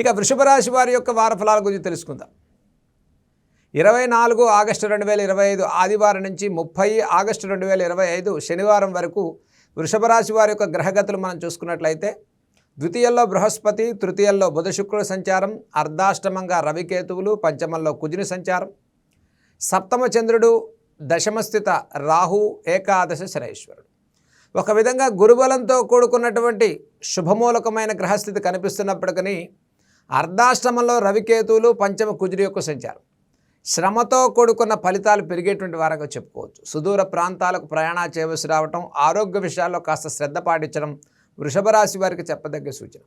ఇక వృషభరాశి వారి యొక్క వార ఫలాల గురించి తెలుసుకుందాం. ఇరవై నాలుగు ఆగస్టు రెండు వేల ఇరవై ఐదు ఆదివారం నుంచి ముప్పై ఆగస్టు రెండు వేల ఇరవై ఐదు శనివారం వరకు వృషభరాశి వారి యొక్క గ్రహగతులు మనం చూసుకున్నట్లయితే ద్వితీయంలో బృహస్పతి తృతీయంలో బుధ శుక్రుడు సంచారం అర్ధాష్టమంగా రవికేతువులు పంచమంలో కుజుని సంచారం సప్తమ చంద్రుడు దశమస్థిత రాహు ఏకాదశ శనైశ్వరుడు. ఒక విధంగా గురుబలంతో కూడుకున్నటువంటి శుభమూలకమైన గ్రహస్థితి కనిపిస్తున్నప్పటికీ అర్ధాశ్రమంలో రవికేతువులు పంచమ కుజుడి యొక్క సంచారం. శ్రమతో కూడుకున్న ఫలితాలు పెరిగేటువంటి వారంగా చెప్పుకోవచ్చు. సుదూర ప్రాంతాలకు ప్రయాణాలు చేయవలసి రావటం ఆరోగ్య విషయాల్లో కాస్త శ్రద్ధ పాటించడం వృషభ రాశి వారికి చెప్పదగ్గ సూచన.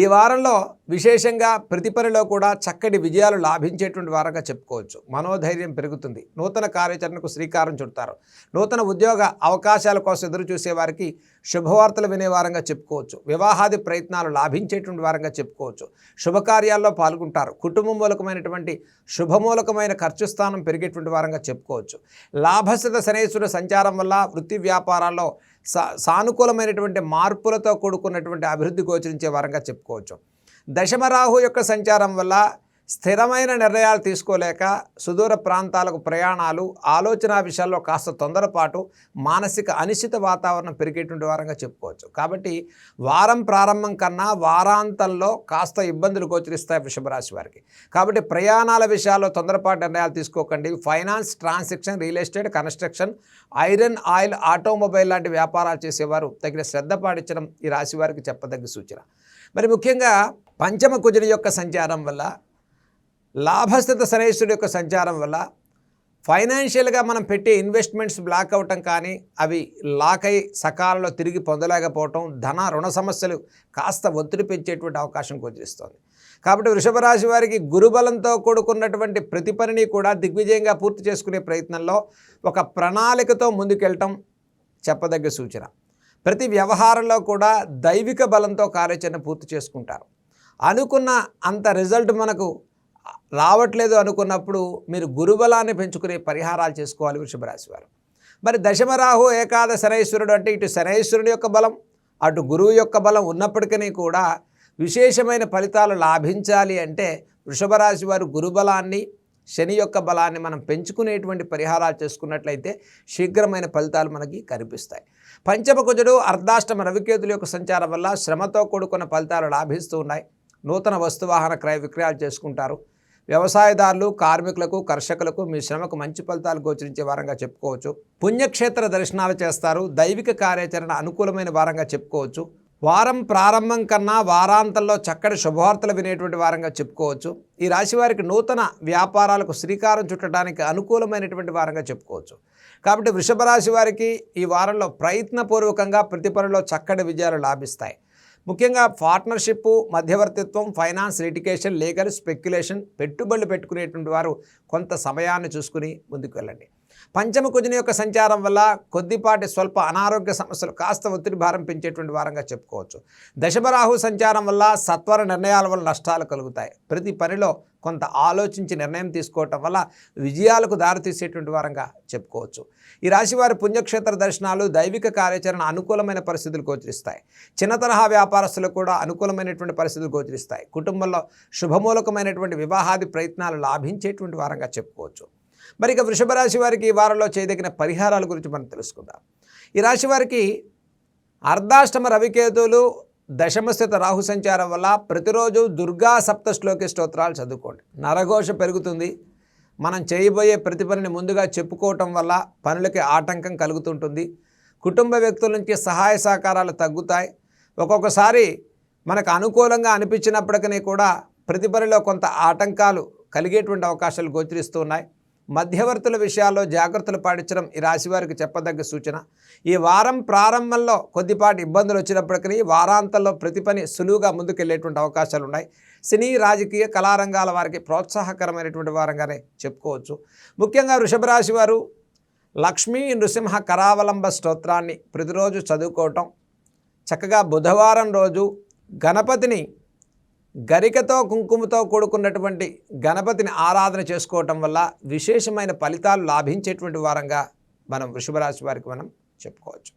ఈ వారంలో విశేషంగా ప్రతి పనిలో కూడా చక్కటి విజయాలు లాభించేటువంటి వారంగా చెప్పుకోవచ్చు. మనోధైర్యం పెరుగుతుంది. నూతన కార్యాచరణకు శ్రీకారం చుడతారు. నూతన ఉద్యోగ అవకాశాల కోసం ఎదురు చూసే వారికి శుభవార్తలు వినే వారంగా చెప్పుకోవచ్చు. వివాహాది ప్రయత్నాలు లాభించేటువంటి వారంగా చెప్పుకోవచ్చు. శుభకార్యాల్లో పాల్గొంటారు. కుటుంబం మూలకమైనటువంటి శుభమూలకమైన ఖర్చు స్థానం పెరిగేటువంటి వారంగా చెప్పుకోవచ్చు. లాభస్థిత శనేశ్వరుడు సంచారం వల్ల వృత్తి వ్యాపారాల్లో సా సానుకూలమైనటువంటి మార్పులతో కూడుకున్నటువంటి అభివృద్ధి గోచరించే వారంగా చెప్పుకోవచ్చు. దశమరాహు యొక్క సంచారం వల్ల స్థిరమైన నిర్ణయాలు తీసుకోలేక సుదూర ప్రాంతాలకు ప్రయాణాలు ఆలోచన విషయాల్లో కాస్త తొందరపాటు మానసిక అనిశ్చిత వాతావరణం పెరిగేటువంటి వారంగా చెప్పుకోవచ్చు. కాబట్టి వారం ప్రారంభం కన్నా వారాంతంలో కాస్త ఇబ్బందులు గోచరిస్తాయి వృషభరాశి వారికి. కాబట్టి ప్రయాణాల విషయాల్లో తొందరపాటు నిర్ణయాలు తీసుకోకండి. Finance transaction real estate construction iron oil automobile లాంటి వ్యాపారాలు చేసేవారు తగిన శ్రద్ధ పాటించడం ఈ రాశి వారికి చెప్పదగ్గ సూచన. మరి ముఖ్యంగా పంచమ కుజుని యొక్క సంచారం వల్ల లాభస్థిత శనేశ్వరుడు యొక్క సంచారం వల్ల ఫైనాన్షియల్గా మనం పెట్టే ఇన్వెస్ట్మెంట్స్ బ్లాక్ అవటం కానీ అవి లాక్ అయి సకాలంలో తిరిగి పొందలేకపోవటం ధన రుణ సమస్యలు కాస్త ఒత్తిడి పెంచేటువంటి అవకాశం గోచరిస్తోంది. కాబట్టి వృషభ రాశి వారికి గురుబలంతో కూడుకున్నటువంటి ప్రతి పనిని కూడా దిగ్విజయంగా పూర్తి చేసుకునే ప్రయత్నంలో ఒక ప్రణాళికతో ముందుకెళ్ళటం చెప్పదగ్గ సూచన. ప్రతి వ్యవహారంలో కూడా దైవిక బలంతో కార్యాచరణ పూర్తి చేసుకుంటారు. అనుకున్న అంత రిజల్ట్ మనకు రావట్లేదు అనుకున్నప్పుడు మీరు గురుబలాన్ని పెంచుకునే పరిహారాలు చేసుకోవాలి వృషభరాశి వారు. మరి దశమరాహు ఏకాద శనైశ్వరుడు అంటే ఇటు శనైశ్వరుడు యొక్క బలం అటు గురువు యొక్క బలం ఉన్నప్పటికీ కూడా విశేషమైన ఫలితాలు లాభించాలి అంటే వృషభరాశి వారు గురుబలాన్ని శని యొక్క బలాన్ని మనం పెంచుకునేటువంటి పరిహారాలు చేసుకున్నట్లయితే శీఘ్రమైన ఫలితాలు మనకి కనిపిస్తాయి. పంచమకుజుడు అర్ధాష్టమ రవికేతుల యొక్క సంచారం వల్ల శ్రమతో కూడుకున్న ఫలితాలు లాభిస్తూ ఉన్నాయి. నూతన వస్తువాహన క్రయ విక్రయాలు చేసుకుంటారు. వ్యవసాయదారులు కార్మికులకు కర్షకులకు మీ శ్రమకు మంచి ఫలితాలు గోచరించే వారంగా చెప్పుకోవచ్చు. పుణ్యక్షేత్ర దర్శనాలు చేస్తారు. దైవిక కార్యాచరణ అనుకూలమైన వారంగా చెప్పుకోవచ్చు. వారం ప్రారంభం కన్నా వారాంతంలో చక్కటి శుభవార్తలు వినేటువంటి వారంగా చెప్పుకోవచ్చు. ఈ రాశి వారికి నూతన వ్యాపారాలకు శ్రీకారం చుట్టడానికి అనుకూలమైనటువంటి వారంగా చెప్పుకోవచ్చు. కాబట్టి వృషభ రాశి వారికి ఈ వారంలో ప్రయత్నపూర్వకంగా ప్రతి పనిలో చక్కటి విజయాలు లాభిస్తాయి. ముఖ్యంగా పార్ట్నర్షిప్ మధ్యవర్తిత్వం ఫైనాన్స్ లిటికేషన్ లీగల్ స్పెక్యులేషన్ పెట్టుబడులు పెట్టుకునేటువంటి వారు కొంత సమయాన్ని చూసుకుని ముందుకు వెళ్ళండి. పంచమ కుజుని యొక్క సంచారం వల్ల కొద్దిపాటి స్వల్ప అనారోగ్య సమస్యలు కాస్త ఒత్తిడి భారం పెంచేటువంటి వారంగా చెప్పుకోవచ్చు. దశమరాహు సంచారం వల్ల సత్వర నిర్ణయాల వల్ల నష్టాలు కలుగుతాయి. ప్రతి పనిలో కొంత ఆలోచించి నిర్ణయం తీసుకోవటం వల్ల విజయాలకు దారితీసేటువంటి వారంగా చెప్పుకోవచ్చు. ఈ రాశివారి పుణ్యక్షేత్ర దర్శనాలు దైవిక కార్యాచరణ అనుకూలమైన పరిస్థితులు గోచరిస్తాయి. చిన్న తరహా వ్యాపారస్తులకు కూడా అనుకూలమైనటువంటి పరిస్థితులు గోచరిస్తాయి. కుటుంబంలో శుభమూలకమైనటువంటి వివాహాది ప్రయత్నాలు లాభించేటువంటి వారంగా చెప్పుకోవచ్చు. మరి ఇక వృషభ రాశి వారికి ఈ వారంలో చేయదగిన పరిహారాల గురించి మనం తెలుసుకుందాం. ఈ రాశి వారికి అర్ధాష్టమ రవికేతులు దశమస్థిత రాహు సంచారం వల్ల ప్రతిరోజు దుర్గా సప్త శ్లోకి స్తోత్రాలు చదువుకోండి. నరఘోష పెరుగుతుంది. మనం చేయబోయే ప్రతి పనిని ముందుగా చెప్పుకోవటం వల్ల పనులకి ఆటంకం కలుగుతుంటుంది. కుటుంబ వ్యక్తుల నుంచి సహాయ సహకారాలు తగ్గుతాయి. ఒక్కొక్కసారి మనకు అనుకూలంగా అనిపించినప్పటికీ కూడా ప్రతి పనిలో కొంత ఆటంకాలు కలిగేటువంటి అవకాశాలు గోచరిస్తున్నాయి మధ్యవర్తుల విషయాల్లో జాగ్రత్తలు పాటించడం ఈ రాశివారికి చెప్పదగ్గ సూచన. ఈ వారం ప్రారంభంలో కొద్దిపాటి ఇబ్బందులు వచ్చినప్పటికీ వారాంతంలో ప్రతి పని సులువుగా ముందుకెళ్ళేటువంటి అవకాశాలు ఉన్నాయి సినీ రాజకీయ కళారంగాల వారికి ప్రోత్సాహకరమైనటువంటి వారంగానే చెప్పుకోవచ్చు. ముఖ్యంగా వృషభ రాశి వారు లక్ష్మీ నృసింహ కరావలంబ స్తోత్రాన్ని ప్రతిరోజు చదువుకోవటం చక్కగా బుధవారం రోజు గణపతిని గరికతో కుంకుమతో కూడుకున్నటువంటి గణపతిని ఆరాధన చేసుకోవటం వల్ల విశేషమైన ఫలితాలు లాభించేటువంటి వారంగా మనం వృషభరాశి వారికి మనం చెప్పుకోవచ్చు.